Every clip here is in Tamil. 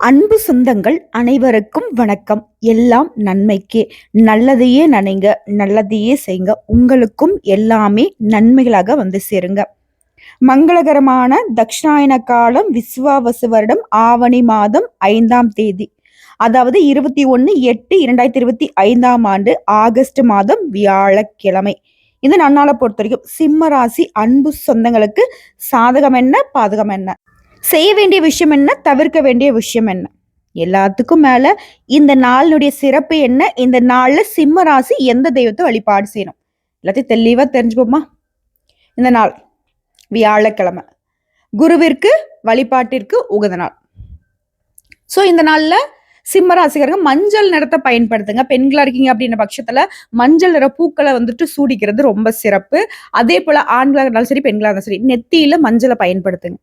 அன்பு சொந்தங்கள் அனைவருக்கும் வணக்கம். எல்லாம் நன்மைக்கே. நல்லதையே நினைங்க நல்லதையே செய்யுங்க உங்களுக்கும் எல்லாமே நன்மைகளாக வந்து சேருங்க. மங்களகரமான தக்ஷாயன காலம் விஸ்வாவசு வருடம் ஆவணி மாதம் ஐந்தாம் தேதி. அதாவது இருபத்தி ஒன்று எட்டு இரண்டாயிரத்தி இருபத்தி ஐந்தாம் ஆண்டு ஆகஸ்ட் மாதம் வியாழக்கிழமை. இந்த நன்னால பொறுத்த வரைக்கும் சிம்ம ராசி அன்பு சொந்தங்களுக்கு சாதகம் என்ன பாதகம் என்ன செய்ய வேண்டிய விஷயம் என்ன? தவிர்க்க வேண்டிய விஷயம் என்ன? எல்லாத்துக்கும் மேல இந்த நாளினுடைய சிறப்பு என்ன? இந்த நாள்ல சிம்ம ராசி எந்த தெய்வத்தை வழிபாடு செய்யணும்? எல்லாத்தையும் தெளிவா தெரிஞ்சுப்போமா? இந்த நாள் வியாழக்கிழமை. குருவிற்கு வழிபாட்டிற்கு உகந்த நாள். ஸோ இந்த நாள்ல சிம்ம ராசிக்காரங்க மஞ்சள் நிறத்தை பயன்படுத்துங்க. பெண்களா இருக்கீங்க அப்படின்ற பட்சத்துல மஞ்சள் நிற பூக்களை வந்துட்டு சூடிக்கிறது ரொம்ப சிறப்பு. அதே போல ஆண்களாக இருந்தாலும் சரி பெண்களாக இருந்தாலும் சரி நெத்தியில மஞ்சளை பயன்படுத்துங்க.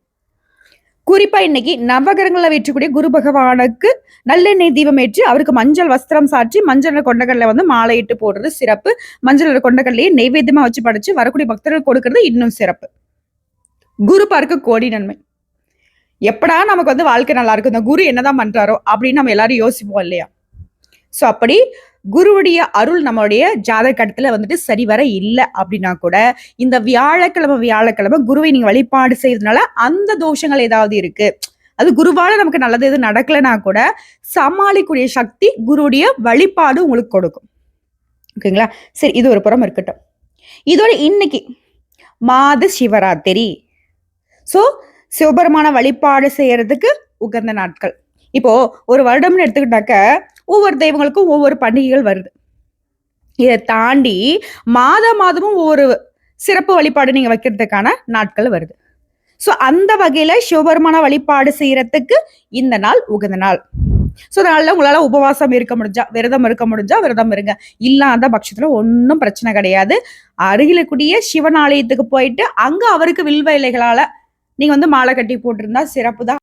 குறிப்பா இன்னைக்கு நவகிரகங்களை வெற்றக்கூடிய குரு பகவானுக்கு நல்லெண்ணெய் தீபம் ஏற்றி அவருக்கு மஞ்சள் வஸ்திரம் சாற்றி மஞ்சள் கொண்டக்கடலை வந்து மாலையிட்டு போடுறது சிறப்பு. மஞ்சள் நிற கொண்டக்கடலையே நெய்வேத்தியமா வச்சு படைச்சு வரக்கூடிய பக்தர்கள் கொடுக்கறது இன்னும் சிறப்பு. குரு பார்க்க கோடி நன்மை. எப்படா நமக்கு வந்து வாழ்க்கை நல்லா இருக்கும்? இந்த குரு என்னதான் பண்றாரோ அப்படின்னு நம்ம எல்லாரும் யோசிப்போம் இல்லையா? ஸோ அப்படி குருவுடைய அருள் நம்மளுடைய ஜாதக வந்துட்டு சரிவர இல்லை அப்படின்னா கூட இந்த வியாழக்கிழமை வியாழக்கிழமை குருவை நீங்க வழிபாடு செய்யறதுனால அந்த தோஷங்கள் ஏதாவது இருக்கு. அது குருவால நமக்கு நல்லது எதுவும் நடக்கலைன்னா கூட சமாளிக்கூடிய சக்தி குருவுடைய வழிபாடு உங்களுக்கு கொடுக்கும். ஓகேங்களா? சரி இது ஒரு புறம் இருக்கட்டும். இதோட இன்னைக்கு மாத சிவராத்திரி. ஸோ சிவபெருமான வழிபாடு செய்யறதுக்கு உகந்த நாட்கள். இப்போ ஒரு வருடம்னு எடுத்துக்கிட்டாக்க ஒவ்வொரு தெய்வங்களுக்கும் ஒவ்வொரு பண்டிகைகள் வருது. இதை தாண்டி மாத மாதமும் ஒவ்வொரு சிறப்பு வழிபாடு நீங்க வைக்கிறதுக்கான நாட்கள் வருது. ஸோ அந்த வகையில சிவபெருமான வழிபாடு செய்யறதுக்கு இந்த நாள் உகந்த நாள். ஸோ அதனால உங்களால உபவாசம் இருக்க முடிஞ்சா விரதம் இருக்க முடிஞ்சா விரதம் இருங்க. இல்லாத பட்சத்துல ஒன்றும் பிரச்சனை கிடையாது. அருகில கூடிய சிவன் ஆலயத்துக்கு போயிட்டு அங்க அவருக்கு வில்வ இலைகளால நீங்க வந்து மாலை கட்டி போட்டிருந்தா சிறப்பு தான்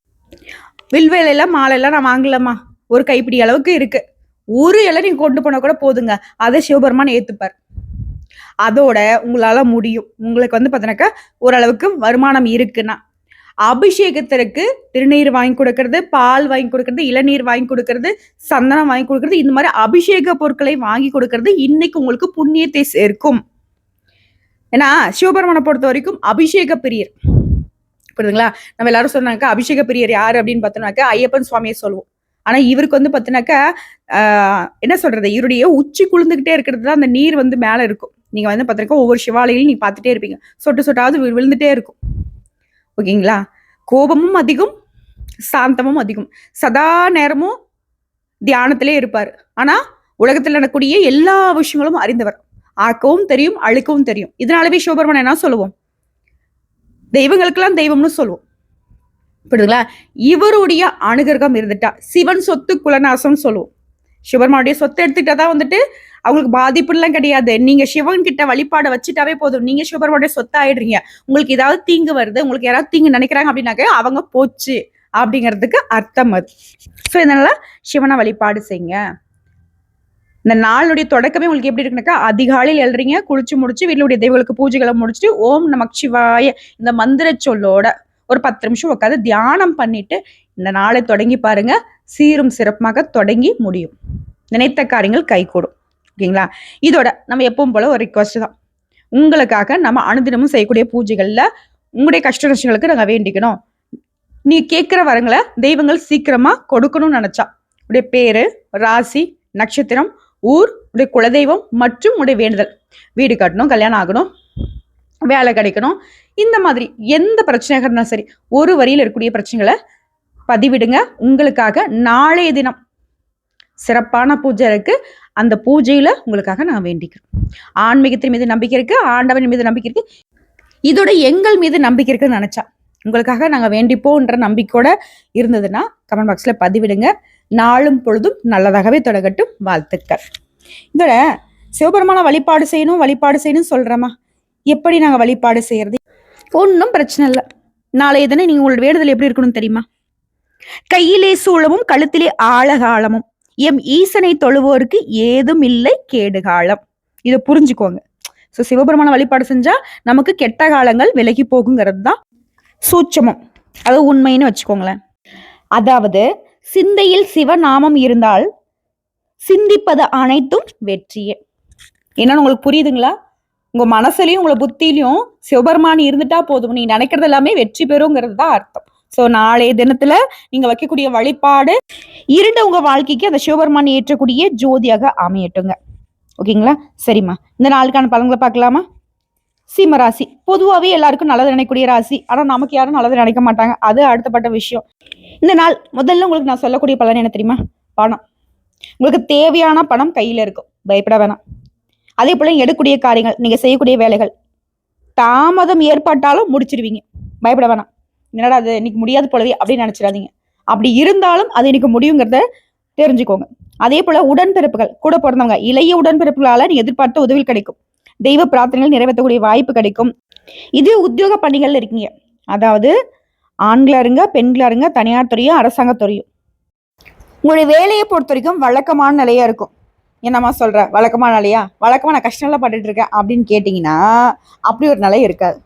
வில்வேலையெல்லாம் மாலையெல்லாம் மாலை எல்லாம் நான் வாங்கலம்மா. ஒரு கைப்பிடி அளவுக்கு இருக்கு. ஒரு இலை நீங்கள் கொண்டு போனால் கூட போதுங்க. அதை சிவபெருமான் ஏற்றுப்பார் அதோட உங்களால் முடியும். உங்களுக்கு வந்து பார்த்தீங்கன்னாக்கா ஓரளவுக்கு வருமானம் இருக்குன்னா. அபிஷேகத்திற்கு திருநீர் வாங்கி கொடுக்கறது பால் வாங்கி கொடுக்கறது இளநீர் வாங்கி கொடுக்கறது சந்தனம் வாங்கி கொடுக்கறது இந்த மாதிரி அபிஷேக பொருட்களை வாங்கி கொடுக்கறது இன்னைக்கு உங்களுக்கு புண்ணியத்தை சேர்க்கும். ஏன்னா சிவபெருமானை பொறுத்த வரைக்கும் அபிஷேக பிரியர். புரியுதுங்களா நம்ம எல்லாரும் சொன்னாக்கா அபிஷேக பிரியர் யார்? அப்படின்னு பார்த்தோம்னாக்கா ஐயப்பன் சுவாமியை சொல்லுவோம். ஆனா இவருக்கு வந்து பார்த்தீங்கன்னாக்கா ஆஹ் என்ன சொல்றது? இவருடைய உச்சி குளிர்ந்துகிட்டே இருக்கிறது தான் அந்த நீர் வந்து மேல இருக்கும். நீங்க வந்து பார்த்தீங்கன்னா ஒவ்வொரு சிவாலயிலும் நீங்க பார்த்துட்டே இருப்பீங்க. சொட்டு சொட்டாவது விழுந்துட்டே இருக்கும். ஓகேங்களா? கோபமும் அதிகம் சாந்தமும் அதிகம். சதா நேரமும் தியானத்திலே இருப்பார். ஆனா உலகத்தில் நடக்கக்கூடிய எல்லா விஷயங்களும் அறிந்தவர். ஆக்கவும் தெரியும் அழுக்கவும் தெரியும். இதனாலவே சிவபெருமன் என்ன சொல்லுவோம்? தெய்வங்களுக்கெல்லாம் தெய்வம்னு சொல்லுவோம். புரியுதுங்களா? இவருடைய அனுகிரகம் இருந்துட்டா சிவன் சொத்து குலநாசம் சொல்லுவோம். சிவபெருமானுடைய சொத்தை எடுத்துக்கிட்டா தான் வந்துட்டு அவங்களுக்கு பாதிப்புலாம் கிடையாது. நீங்க சிவன் கிட்ட வழிபாடை வச்சுட்டாவே போதும். நீங்க சிவபெருமானுடைய சொத்து ஆயிடுறீங்க. உங்களுக்கு ஏதாவது தீங்கு வருது உங்களுக்கு யாராவது தீங்கு நினைக்கிறாங்க அப்படின்னாக்க அவங்க போச்சு அப்படிங்கிறதுக்கு அர்த்தம் அது. ஸோ இதனால சிவனை வழிபாடு செய்யுங்க. இந்த நாளுடைய தொடக்கமே உங்களுக்கு எப்படி இருக்குனாக்கா அதிகாலையில் எழுறீங்க குளிச்சு முடிச்சு வீட்டுடைய தெய்வங்களுக்கு பூஜைகளை முடிச்சுட்டு ஓம் நமக் சிவாய இந்த மந்திர சொல்லோட ஒரு பத்து நிமிஷம் உட்காந்து தியானம் பண்ணிட்டு இந்த நாளை தொடங்கி பாருங்க. சீரும் சிறப்புமாக தொடங்கி முடியும். நினைத்த காரியங்கள் கைகூடும். ஓகேங்களா? இதோட நம்ம எப்பவும் போல ஒரு ரிக்வஸ்ட் தான். உங்களுக்காக நம்ம அனுதினமும் செய்யக்கூடிய பூஜைகளில் உங்களுடைய கஷ்ட நஷ்டங்களுக்கு நாங்கள் வேண்டிக்கணும். நீ கேட்குற வரங்களை தெய்வங்கள் சீக்கிரமா கொடுக்கணும்னு நினைச்சா. உடைய பேரு ராசி நட்சத்திரம் ஊர் உடைய குலதெய்வம் மற்றும் உடைய வேண்டுதல். வீடு கட்டணும் கல்யாணம் ஆகணும் வேலை கிடைக்கணும். இந்த மாதிரி எந்த பிரச்சனையாக இருந்தாலும் சரி ஒரு வரியில் இருக்கக்கூடிய பிரச்சனைகளை பதிவிடுங்க. உங்களுக்காக நாளைய தினம் சிறப்பான பூஜை இருக்கு. அந்த பூஜையில உங்களுக்காக நான் வேண்டிக்கிறேன். ஆன்மீகத்தின் மீது நம்பிக்கை இருக்கு ஆண்டவன் மீது நம்பிக்கை இருக்கு. இதோட எங்கள் மீது நம்பிக்கை இருக்குன்னு நினைச்சா உங்களுக்காக நாங்க வேண்டிப்போன்ற நம்பிக்கையோட இருந்ததுன்னா கமெண்ட் பாக்ஸ்ல பதிவிடுங்க. நாளும் பொழுதும் நல்லதாகவே தொடங்கட்டும். வாழ்த்துக்கள். இதோட சிவபெருமான வழிபாடு செய்யணும் வழிபாடு செய்யணும் சொல்கிறோமா எப்படி நாங்க வழிபாடு செய்யறது? ஒன்றும் பிரச்சனை இல்லை. நாளைய தினம் நீங்க உங்களோட வேண்டுதல் எப்படி இருக்கணும் தெரியுமா? கையிலே சூழமும் கழுத்திலே ஆழகாலமும். எம் ஈசனை தொழுவோருக்கு ஏதும் இல்லை கேடுகாலம் இதை புரிஞ்சுக்கோங்க. ஸோ சிவபெருமான வழிபாடு செஞ்சா நமக்கு கெட்ட காலங்கள் விலகி போகுங்கிறது தான் சூட்சமம். அது உண்மைன்னு வச்சுக்கோங்களேன். அதாவது சிந்தையில் சிவநாமம் இருந்தால் சிந்திப்பது அனைத்தும் வெற்றியே. என்னன்னு உங்களுக்கு புரியுதுங்களா? உங்க மனசுலயும் உங்களை புத்திலையும் சிவபெருமான் இருந்துட்டா போதும். நீ நினைக்கிறது எல்லாமே வெற்றி பெறுங்கிறது தான் அர்த்தம். ஸோ நாளைய தினத்துல நீங்க வைக்கக்கூடிய வழிபாடு இருண்ட உங்க வாழ்க்கைக்கு அந்த சிவபெருமான் ஏற்றக்கூடிய ஜோதியாக அமையட்டுங்க. ஓகேங்களா? சரிம்மா. இந்த நாளுக்கான பலன்களை பார்க்கலாமா? சிம்ம ராசி. பொதுவாகவே எல்லாருக்கும் நல்லது நினைக்கக்கூடிய ராசி. ஆனால் நமக்கு யாரும் நல்லது நினைக்க மாட்டாங்க. அது அடுத்தப்பட்ட விஷயம். இந்த நாள் முதல்ல உங்களுக்கு நான் சொல்லக்கூடிய பலன் என்ன தெரியுமா? பணம். உங்களுக்கு தேவையான பணம் கையில் இருக்கும். பயப்பட வேணாம். அதே போல எடுக்கக்கூடிய காரியங்கள் நீங்கள் செய்யக்கூடிய வேலைகள் தாமதம் ஏற்பட்டாலும் முடிச்சிருவீங்க. பயப்பட வேணாம். என்னடா அது இன்னைக்கு முடியாது போலவே அப்படின்னு நினச்சிடாதீங்க. அப்படி இருந்தாலும் அது இன்னைக்கு முடியுங்கிறத தெரிஞ்சுக்கோங்க. அதே போல உடன்பிறப்புகள் கூட பிறந்தவங்க இளைய உடன்பிறப்புகளால் நீ எதிர்பார்த்த உதவி கிடைக்கும். தெய்வ பிரார்த்தனைகள் நிறைவேற்றக்கூடிய வாய்ப்பு கிடைக்கும். இது உத்தியோக பணிகள் இருக்கீங்க. அதாவது ஆண்களாக இருங்க பெண்களாக இருங்க தனியார் துறையும் அரசாங்க துறையும். உங்களுடைய வேலையை பொறுத்த வரைக்கும் வழக்கமான நிலையா இருக்கும். என்னம்மா சொல்கிற வழக்கமான நிலையா? வழக்கமா நான் கஷ்டம்லாம் பட்டுட்டு இருக்கேன் அப்படின்னு கேட்டிங்கன்னா அப்படி ஒரு நிலை இருக்காது.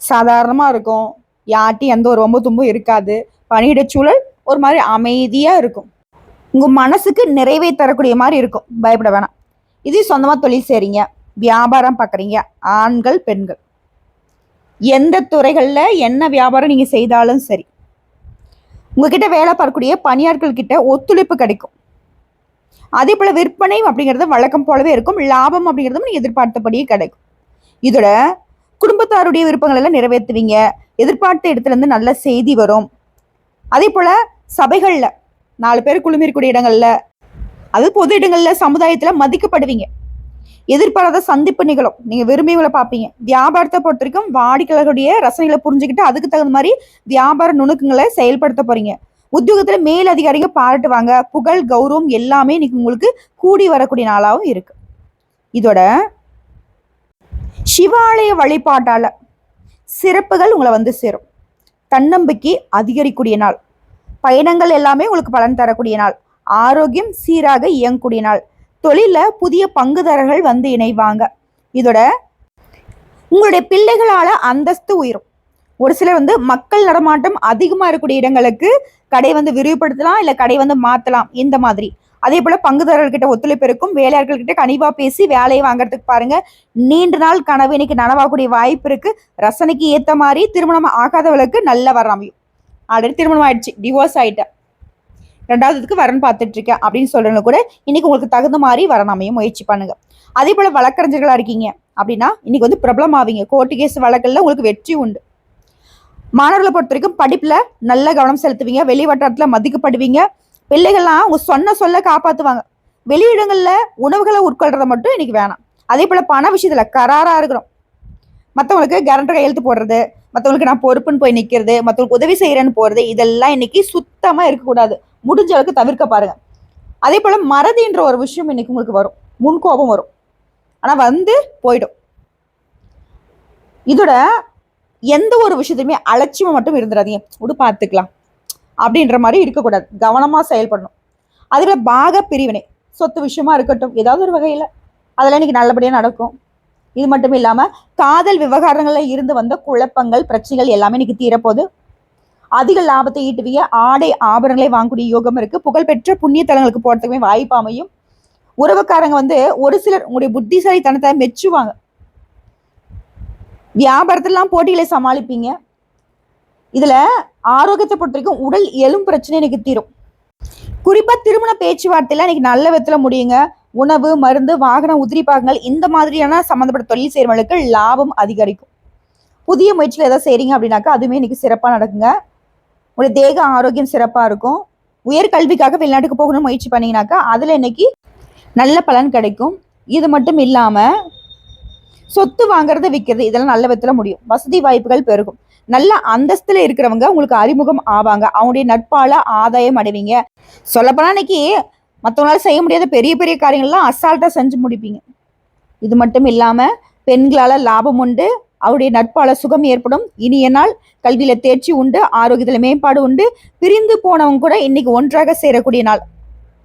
சாதாரணமாக இருக்கும். யார்ட்டையும் எந்த ஒரு ஒம்பு தும்பும் இருக்காது. பணியிட சூழல் ஒரு மாதிரி அமைதியாக இருக்கும். உங்கள் மனசுக்கு நிறைவை தரக்கூடிய மாதிரி இருக்கும். பயப்பட வேணாம். இது சொந்தமாக தொழில் செய்கிறீங்க வியாபாரம் பார்க்குறீங்க ஆண்கள் பெண்கள். எந்த துறைகளில் என்ன வியாபாரம் நீங்கள் செய்தாலும் சரி. உங்ககிட்ட வேலை பார்க்கக்கூடிய பணியாட்கள் கிட்ட ஒத்துழைப்பு கிடைக்கும். அதே போல் விற்பனை அப்படிங்கிறது வழக்கம் போலவே இருக்கும். லாபம் அப்படிங்கிறதும் நீங்கள் எதிர்பார்த்தபடியே கிடைக்கும். இதோட குடும்பத்தாருடைய விருப்பங்கள் எல்லாம் நிறைவேற்றுவீங்க. எதிர்பார்த்த இடத்துலேருந்து நல்ல செய்தி வரும். அதே போல் சபைகளில் நாலு பேர் குழுமிருக்கூடிய இடங்களில் அது பொது இடங்களில் சமுதாயத்தில் மதிக்கப்படுவீங்க. எதிர்பாராத சந்திப்பு நிகழும். நீங்க விரும்பியவங்களை பார்ப்பீங்க. வியாபாரத்தை பொறுத்த வரைக்கும் வாடிக்கையாளர்களுடைய ரசனைகளை புரிஞ்சுக்கிட்டு அதுக்கு தகுந்த மாதிரி வியாபார நுணுக்கங்களை செயல்படுத்த போறீங்க. உத்தியோகத்துல மேல் அதிகாரிகள் பாராட்டுவாங்க. புகழ் கௌரவம் எல்லாமே இன்னைக்கு உங்களுக்கு கூடி வரக்கூடிய நாளாகவும் இருக்கு. இதோட சிவாலய வழிபாட்டால சிறப்புகள் உங்களை வந்து சேரும். தன்னம்பிக்கை அதிகரிக்கூடிய நாள். பயணங்கள் எல்லாமே உங்களுக்கு பலன் தரக்கூடிய நாள். ஆரோக்கியம் சீராக இயங்கக்கூடிய நாள். தொழிலில் புதிய பங்குதாரர்கள் வந்து இணைவாங்க. இதோட உங்களுடைய பிள்ளைகளால அந்தஸ்து உயரும். ஒரு சிலர் வந்து மக்கள் நடமாட்டம் அதிகமாக இருக்கக்கூடிய இடங்களுக்கு கடை வந்து விரிவுபடுத்தலாம் இல்லை கடை வந்து மாற்றலாம் இந்த மாதிரி. அதே போல பங்குதாரர்கிட்ட ஒத்துழைப்பு இருக்கும் வேலையாளர்கள்கிட்ட கனிவா பேசி வேலையை வாங்குறதுக்கு பாருங்க. நீண்ட நாள் கனவு இன்னைக்கு நனவாகக்கூடிய வாய்ப்பு இருக்கு. ரசனைக்கு ஏத்த மாதிரி திருமணம் ஆகாதவளுக்கு நல்ல வர அமையும். ஆல்ரெடி திருமணம் ஆயிடுச்சு டிவோர்ஸ் ஆயிட்டேன். ரெண்டாவதுக்கு வரன் பார்த்துட்டு இருக்கேன் அப்படின்னு சொல்றவங்க கூட இன்னைக்கு உங்களுக்கு தகுந்த மாதிரி வரன் அமைய முயற்சி பண்ணுங்க. அதே போல வழக்கறிஞர்களா இருக்கீங்க அப்படின்னா இன்னைக்கு வந்து பிரபலம் ஆவீங்க கோர்ட்டு கேஸ் வழக்கில் உங்களுக்கு வெற்றி உண்டு. மாணவர்களை பொறுத்த வரைக்கும் படிப்புல நல்ல கவனம் செலுத்துவீங்க. வெளி வட்டாரத்துல மதிக்கப்படுவீங்க. பிள்ளைகள்லாம் அவங்க சொன்ன சொல்ல காப்பாத்துவாங்க. வெளியிடங்கள்ல உணவுகளை உட்கொள்றத மட்டும் இன்னைக்கு வேணாம். அதே போல பண விஷயத்துல கராரா இருக்கிறோம் மற்றவங்களுக்கு கேரண்டர் கையெழுத்து போடுறது மற்றவங்களுக்கு நான் பொறுப்புன்னு போய் நிற்கிறது மற்றவங்களுக்கு உதவி செய்கிறேன்னு போகிறது இதெல்லாம் இன்னைக்கு சுத்தமாக இருக்கக்கூடாது. முடிஞ்ச அளவுக்கு தவிர்க்க பாருங்க. அதே போல் மறதின்ற ஒரு விஷயம் இன்னைக்கு உங்களுக்கு வரும். முன்கோபம் வரும். ஆனால் வந்து போயிடும். இதோட எந்த ஒரு விஷயத்தையுமே அலட்சியமாக மட்டும் இருந்துடாதீங்க. விடு பார்த்துக்கலாம். அப்படின்ற மாதிரி இருக்கக்கூடாது. கவனமாக செயல்படணும். அதில் பாக பிரிவினை சொத்து விஷயமா இருக்கட்டும் ஏதாவது ஒரு வகையில். அதெல்லாம் இன்னைக்கு நல்லபடியாக நடக்கும். இது மட்டும் இல்லாமல் காதல் விவகாரங்கள்ல இருந்து வந்த குழப்பங்கள் பிரச்சனைகள் எல்லாமே இன்னைக்கு தீரப்போகுது. அதிக லாபத்தை ஈட்டுவிய ஆடை ஆபரணங்களை வாங்கக்கூடிய யோகம் இருக்கு. புகழ்பெற்ற புண்ணிய தலங்களுக்கு போறதுக்குமே வாய்ப்பு அமையும். உறவுக்காரங்க வந்து ஒரு சிலர் உங்களுடைய புத்திசாலித்தனத்தை மெச்சுவாங்க. வியாபாரத்திலாம் போட்டிகளை சமாளிப்பீங்க. இதுல ஆரோக்கியத்தை பொறுத்த வரைக்கும் உடல் எலும் பிரச்சனை எனக்கு தீரும். குறிப்பா திருமண பேச்சுவார்த்தையில இன்னைக்கு நல்ல விதத்துல முடியுங்க. உணவு மருந்து வாகன உதிரி பாகங்கள் இந்த மாதிரியான சம்மந்தப்பட்ட தொழில் செய்கிறவங்களுக்கு லாபம் அதிகரிக்கும். புதிய முயற்சியில் எதாவது செய்கிறீங்க அப்படின்னாக்கா அதுவுமே இன்னைக்கு சிறப்பாக நடக்குங்க. உங்களுடைய தேக ஆரோக்கியம் சிறப்பாக இருக்கும். உயர்கல்விக்காக வெளிநாட்டுக்கு போகணும்னு முயற்சி பண்ணீங்கன்னாக்கா அதில் இன்னைக்கு நல்ல பலன் கிடைக்கும். இது மட்டும் இல்லாமல் சொத்து வாங்குறது விற்கிறது இதெல்லாம் நல்ல விதத்தில் முடியும். வசதி வாய்ப்புகள் பெருகும். நல்ல அந்தஸ்தில் இருக்கிறவங்க உங்களுக்கு அறிமுகம் ஆவாங்க. அவங்களுடைய நட்பால ஆதாயம் அடைவீங்க. சொல்லப்போனால் இன்னைக்கு மற்றவங்களால செய்ய முடியாத பெரிய பெரிய காரியங்கள்லாம் அசால்ட்டாக செஞ்சு முடிப்பீங்க. இது மட்டும் இல்லாமல் பெண்களால் லாபம் உண்டு. அவருடைய நட்பால சுகம் ஏற்படும். இனிய நாள் கல்வியில தேர்ச்சி உண்டு ஆரோக்கியத்தில் மேம்பாடு உண்டு. பிரிந்து போனவங்க கூட இன்னைக்கு ஒன்றாக சேரக்கூடிய நாள்.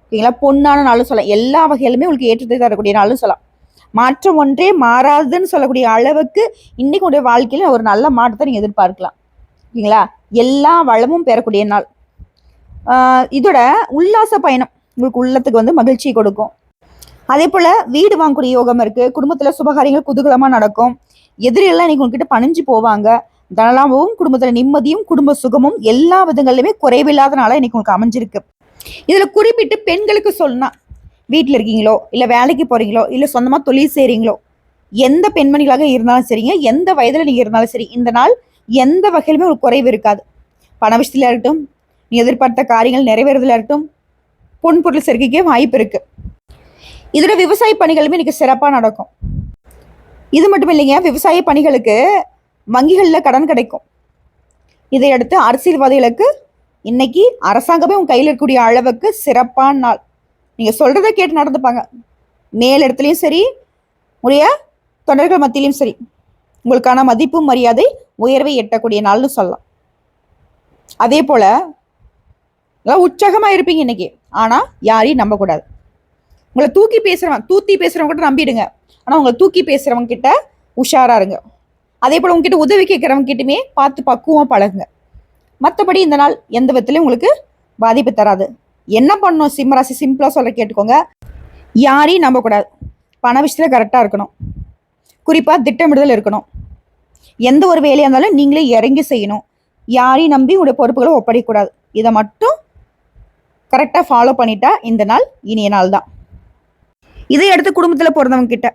ஓகேங்களா? பொண்ணான நாளும் சொல்லலாம். எல்லா வகையிலுமே உங்களுக்கு ஏற்றத்தை தரக்கூடிய நாளும் சொல்லலாம். மாற்றம் ஒன்றே மாறாதுன்னு சொல்லக்கூடிய அளவுக்கு இன்னைக்கு உடைய வாழ்க்கையில ஒரு நல்ல மாற்றத்தை நீங்க எதிர்பார்க்கலாம். ஓகேங்களா? எல்லா வளமும் பெறக்கூடிய நாள். இதோட உல்லாச பயணம் உங்களுக்கு உள்ளத்துக்கு வந்து மகிழ்ச்சி கொடுக்கும். அதே போல வீடு வாங்கக்கூடிய யோகம் இருக்கு. குடும்பத்துல சுபகாரியங்கள் குதூகலமா நடக்கும். எதிரியெல்லாம் இன்னைக்கு உங்ககிட்ட பணிஞ்சு போவாங்க. தனலாமும் குடும்பத்துல நிம்மதியும் குடும்ப சுகமும் எல்லா விதங்களிலுமே குறைவில்லாத இன்னைக்கு உங்களுக்கு அமைஞ்சிருக்கு. இதுல குறிப்பிட்டு பெண்களுக்கு சொல்லணும் வீட்டில் இருக்கீங்களோ இல்லை வேலைக்கு போறீங்களோ இல்லை சொந்தமாக தொழில் செய்கிறீங்களோ எந்த பெண்மணிகளாக இருந்தாலும் சரிங்க எந்த வயதில் நீங்கள் இருந்தாலும் சரி இந்த நாள் எந்த வகையிலுமே ஒரு குறைவு இருக்காது. பண விஷயத்தில் இருக்கட்டும் நீ எதிர்பார்த்த காரியங்கள் நிறைவேறதுல இருக்கட்டும் பொன் பொருள் சேர்க்கைக்கே வாய்ப்பு இருக்கு. இதோட விவசாய பணிகளுமே இன்னைக்கு சிறப்பாக நடக்கும். இது மட்டும் இல்லைங்க விவசாய பணிகளுக்கு வங்கிகளில் கடன் கிடைக்கும். இதையடுத்து அரசியல்வாதிகளுக்கு இன்னைக்கு அரசாங்கமே உங்கள் கையில் இருக்கக்கூடிய அளவுக்கு சிறப்பான நாள். நீங்கள் சொல்கிறத கேட்டு நடந்துப்பாங்க மேல் இடத்துலையும் சரி உடைய தொண்டர்கள் மத்தியிலையும் சரி உங்களுக்கான மதிப்பு மரியாதை உயர்வை எட்டக்கூடிய நாள்னு சொல்லலாம். அதே போல் உற்சாகமாக இருப்பீங்க இன்னைக்கு. ஆனால் யாரையும் நம்பக்கூடாது. உங்களை தூக்கி பேசுகிறவன் தூத்தி பேசுகிறவங்க கிட்ட நம்பிடுங்க. ஆனால் உங்களை தூக்கி பேசுகிறவங்க கிட்ட உஷாராக இருங்க. அதே போல் உங்ககிட்ட உதவி கேட்குறவங்க கிட்டயுமே பார்த்து பக்குவம் பழகுங்க. மற்றபடி இந்த நாள் எந்த விதத்துலையும் உங்களுக்கு பாதிப்பு தராது. என்ன பண்ணணும்? சிம்மராசி சிம்பிளாக சொல்ல கேட்டுக்கோங்க. யாரையும் நம்பக்கூடாது. பண விஷயத்தில் கரெக்டாக இருக்கணும். குறிப்பாக திட்டமிடுதல் இருக்கணும். எந்த ஒரு வேலையாக இருந்தாலும் நீங்களே இறங்கி செய்யணும். யாரையும் நம்பி உங்களுடைய பொறுப்புகளை ஒப்படைக்கக்கூடாது. இதை மட்டும் கரெக்டாக ஃபாலோ பண்ணிட்டா இந்த நாள் இனிய நாள் தான் இதை அடுத்து குடும்பத்தில் பிறந்தவங்க கிட்ட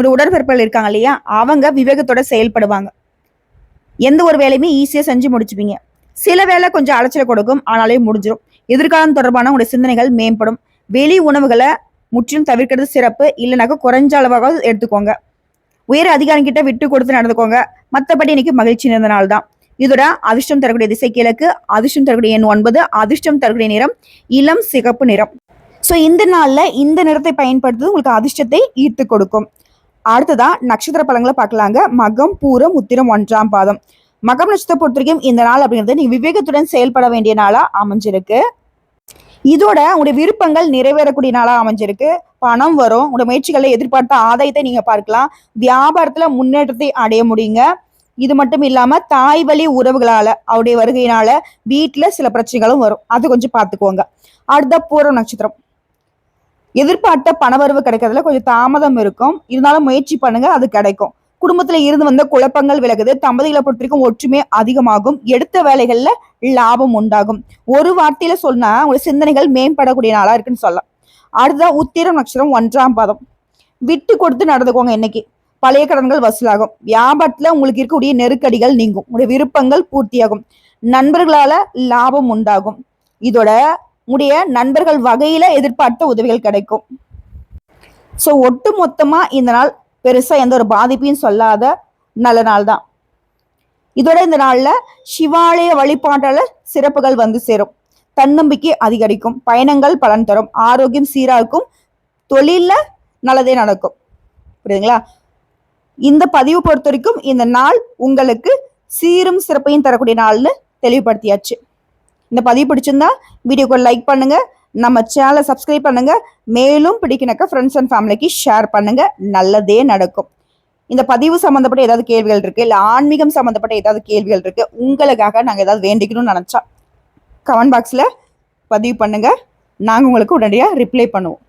ஒரு உடற்பிறப்புகள் இருக்காங்க இல்லையா? அவங்க விவேகத்தோட செயல்படுவாங்க. எந்த ஒரு வேலையுமே ஈஸியாக செஞ்சு முடிச்சுப்பீங்க. சில வேலை கொஞ்சம் அலைச்சலை கொடுக்கும் ஆனாலே முடிஞ்சிடும் எதிர்காலம் தொடர்பான உங்களுடைய சிந்தனைகள் மேம்படும். வெளி உணவுகளை முற்றிலும் தவிர்க்கிறது சிறப்பு. இல்லைனாக்கா குறைஞ்ச அளவாக எடுத்துக்கோங்க. உயர் அதிகாரிகிட்ட விட்டு கொடுத்து நடந்துக்கோங்க. மற்றபடி இன்னைக்கு மகிழ்ச்சி நிறைந்த நாள் தான். இதோட அதிர்ஷ்டம் தரக்கூடிய திசை கிழக்கு அதிர்ஷ்டம் தரக்கூடிய எண் ஒன்பது அதிர்ஷ்டம் தரக்கூடிய நிறம் இளம் சிகப்பு நிறம். ஸோ இந்த நாளில் இந்த நிறத்தை பயன்படுத்துவது உங்களுக்கு அதிர்ஷ்டத்தை ஈர்த்து கொடுக்கும். அடுத்ததா நட்சத்திர பழங்களை பார்க்கலாங்க. மகம் பூரம் உத்திரம் ஒன்றாம் பாதம். மகம் நட்சத்திரம் பொறுத்த வரைக்கும் இந்த நாள் அப்படிங்கிறது நீங்கள் விவேகத்துடன் செயல்பட வேண்டிய நாளாக அமைஞ்சிருக்கு. இதோட உங்களுடைய விருப்பங்கள் நிறைவேறக்கூடிய நாளாக அமைஞ்சிருக்கு. பணம் வரும். உங்களுடைய முயற்சிகளை எதிர்பார்த்த ஆதாயத்தை நீங்கள் பார்க்கலாம். வியாபாரத்தில் முன்னேற்றத்தை அடைய முடியுங்க. இது மட்டும் இல்லாம தாய் வழி உறவுகளால அவருடைய வருகையினால வீட்டுல சில பிரச்சனைகளும் வரும். அது கொஞ்சம் பார்த்துக்கோங்க. அடுத்த பூர்வ நட்சத்திரம். எதிர்பார்த்த பணவரவு கிடைக்கிறதுல கொஞ்சம் தாமதம் இருக்கும். இருந்தாலும் முயற்சி பண்ணுங்க அது கிடைக்கும். குடும்பத்துல இருந்து வந்த குழப்பங்கள் விலகுது. தம்பதிகளை பொறுத்த வரைக்கும் ஒற்றுமை அதிகமாகும். எடுத்த வேலைகள்ல லாபம் உண்டாகும். ஒரு வார்த்தையில சொன்னா உங்க சிந்தனைகள் மேம்படக்கூடிய நாளா இருக்குன்னு சொல்லலாம். அடுத்ததா உத்திரம் நட்சத்திரம் ஒன்றாம் பாதம். விட்டு கொடுத்து நடந்துக்கோங்க இன்னைக்கு. பழைய கடன்கள் வசூலாகும். வியாபாரத்துல உங்களுக்கு இருக்கக்கூடிய நெருக்கடிகள் நீங்கும். உங்களுடைய விருப்பங்கள் பூர்த்தியாகும். நண்பர்களால லாபம் உண்டாகும். இதோட உடைய நண்பர்கள் வகையில எதிர்பார்த்த உதவிகள் கிடைக்கும். ஸோ ஒட்டு மொத்தமா இந்த நாள் பெருசா எந்த ஒரு பாதிப்பையும் சொல்லாத நல்ல நாள் தான். இதோட இந்த நாள்ல சிவாலய வழிபாட்டால சிறப்புகள் வந்து சேரும். தன்னம்பிக்கை அதிகரிக்கும். பயணங்கள் பலன் தரும். ஆரோக்கியம் சீரா இருக்கும் நல்லதே நடக்கும். புரியுதுங்களா? இந்த பதிவு பொறுத்த வரைக்கும் இந்த நாள் உங்களுக்கு சீரும் சிறப்பையும் தரக்கூடிய நாள்னு தெளிவுபடுத்தியாச்சு. இந்த பதிவு பிடிச்சிருந்தா வீடியோக்கு லைக் பண்ணுங்க. நம்ம சேனலை சப்ஸ்கிரைப் பண்ணுங்க. மேலும் பிடிக்கினாக்க ஃப்ரெண்ட்ஸ் அண்ட் ஃபேமிலிக்கு ஷேர் பண்ணுங்க. நல்லதே நடக்கும். இந்த பதிவு சம்மந்தப்பட்ட ஏதாவது கேள்விகள் இருக்கு இல்லை ஆன்மீகம் சம்மந்தப்பட்ட ஏதாவது கேள்விகள் இருக்கு உங்களுக்காக நாங்கள் ஏதாவது வேண்டிக்கணும்னு நினச்சா கமெண்ட் பாக்ஸில் பதிவு பண்ணுங்க. நாங்கள் உங்களுக்கு உடனடியாக ரிப்ளை பண்ணுவோம்.